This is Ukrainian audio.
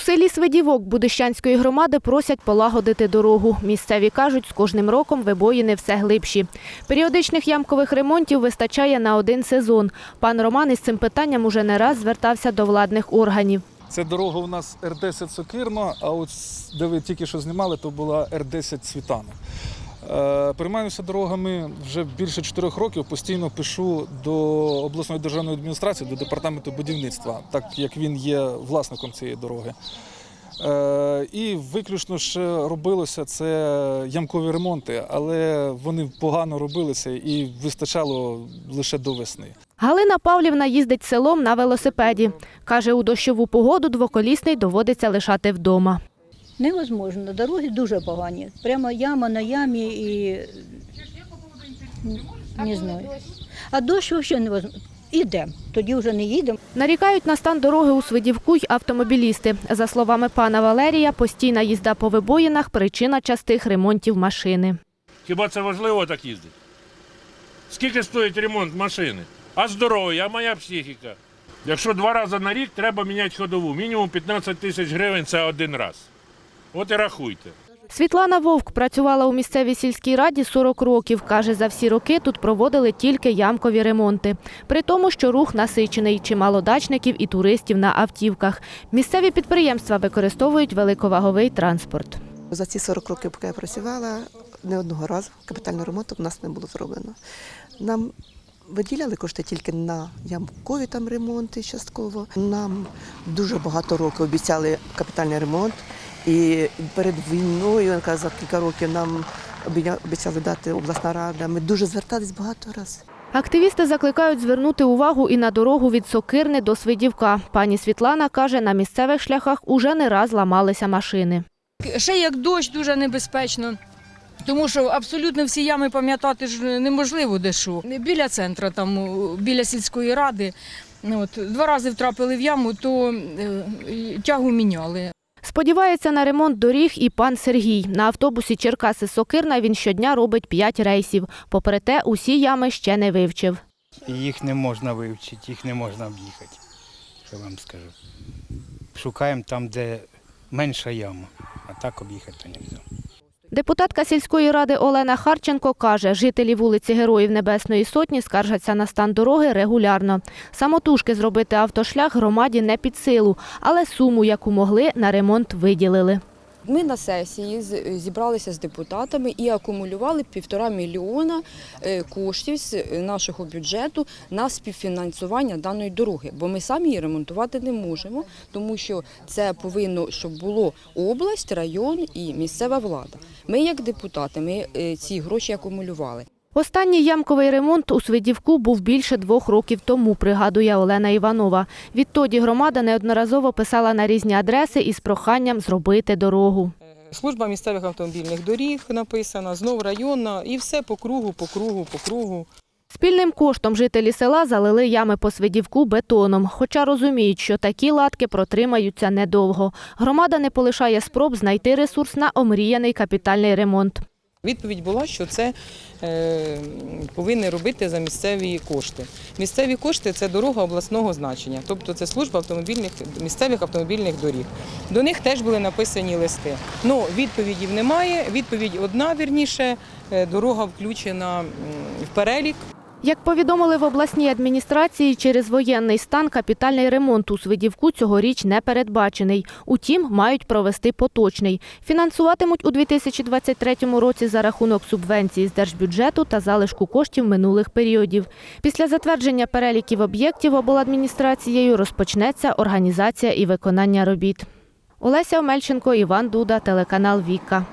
селі Свидівок Будищанської громади просять полагодити дорогу. Місцеві кажуть, з кожним роком вибоїни все глибші. Періодичних ямкових ремонтів вистачає на один сезон. Пан Роман із цим питанням уже не раз звертався до владних органів. Це дорога у нас Р-10 Сокирно, а от де ви тільки що знімали, то була Р-10 Світана. Е, Переймаюся дорогами вже більше чотирьох років. Постійно пишу до обласної державної адміністрації, до департаменту будівництва, так як він є власником цієї дороги. Е, І виключно ж робилося це ямкові ремонти, але вони погано робилися і вистачало лише до весни. Галина Павлівна їздить селом на велосипеді. Каже, у дощову погоду двоколісний доводиться лишати вдома. Невозможно. Дороги дуже погані. Прямо яма на ямі і не знаю. А дощ взагалі невозможно. Ідемо, тоді вже не їдемо. Нарікають на стан дороги у Свидівку й автомобілісти. За словами пана Валерія, постійна їзда по вибоїнах – причина частих ремонтів машини. Хіба це важливо так їздити? Скільки стоїть ремонт машини? А здоров'я, а моя психіка. Якщо два рази на рік треба міняти ходову, мінімум 15 тисяч гривень це один раз. От і рахуйте. Світлана Вовк працювала у місцевій сільській раді 40 років. Каже, за всі роки тут проводили тільки ямкові ремонти. При тому, що рух насичений, чимало дачників і туристів на автівках. Місцеві підприємства використовують великоваговий транспорт. За ці 40 років, поки я працювала, не одного разу капітального ремонту в нас не було зроблено. Нам виділяли кошти тільки на ямкові там ремонти частково. Нам дуже багато років обіцяли капітальний ремонт. І перед війною, яка за кілька років нам обіцяли дати обласна рада. Ми дуже звертались багато разів. Активісти закликають звернути увагу і на дорогу від Сокирни до Свидівка. Пані Світлана каже, на місцевих шляхах уже не раз ламалися машини. Ще як дощ дуже небезпечно. Тому що абсолютно всі ями пам'ятати ж неможливо де що. Біля центру, там, біля сільської ради, от, два рази втрапили в яму, то е, тягу міняли. Сподівається на ремонт доріг і пан Сергій. На автобусі Черкаси-Сокирна він щодня робить 5 рейсів. Попри те, усі ями ще не вивчив. Їх не можна вивчити, їх не можна об'їхати. Що вам скажу. Шукаємо там, де менша яма, а так об'їхати не можна. Депутатка сільської ради Олена Харченко каже, жителі вулиці Героїв Небесної Сотні скаржаться на стан дороги регулярно. Самотужки зробити автошлях громаді не під силу, але суму, яку могли, на ремонт виділили. Ми на сесії зібралися з депутатами і акумулювали півтора мільйона е, коштів з е, нашого бюджету на співфінансування даної дороги, бо ми самі її ремонтувати не можемо, тому що це повинно, щоб було область, район і місцева влада. Ми, як депутати, ми е, ці гроші акумулювали. Останній ямковий ремонт у Свидівку був більше двох років тому, пригадує Олена Іванова. Відтоді громада неодноразово писала на різні адреси із проханням зробити дорогу. Служба місцевих автомобільних доріг написана, знов районна, і все по кругу, по кругу, по кругу. Спільним коштом жителі села залили ями по Свидівку бетоном, хоча розуміють, що такі латки протримаються недовго. Громада не полишає спроб знайти ресурс на омріяний капітальний ремонт. Відповідь була, що це е, повинні робити за місцеві кошти. Місцеві кошти це дорога обласного значення, тобто це служба автомобільних місцевих автомобільних доріг. До них теж були написані листи. Ну відповідів немає. Відповідь одна вірніше. е, Дорога включена в перелік. Як повідомили в обласній адміністрації, через воєнний стан капітальний ремонт у Свидівку цьогоріч не передбачений. Утім, мають провести поточний. Фінансуватимуть у 2023 році за рахунок субвенції з держбюджету та залишку коштів минулих періодів. Після затвердження переліків об'єктів обладміністрацією розпочнеться організація і виконання робіт. Олеся Омельченко, Іван Дуда, телеканал Віка.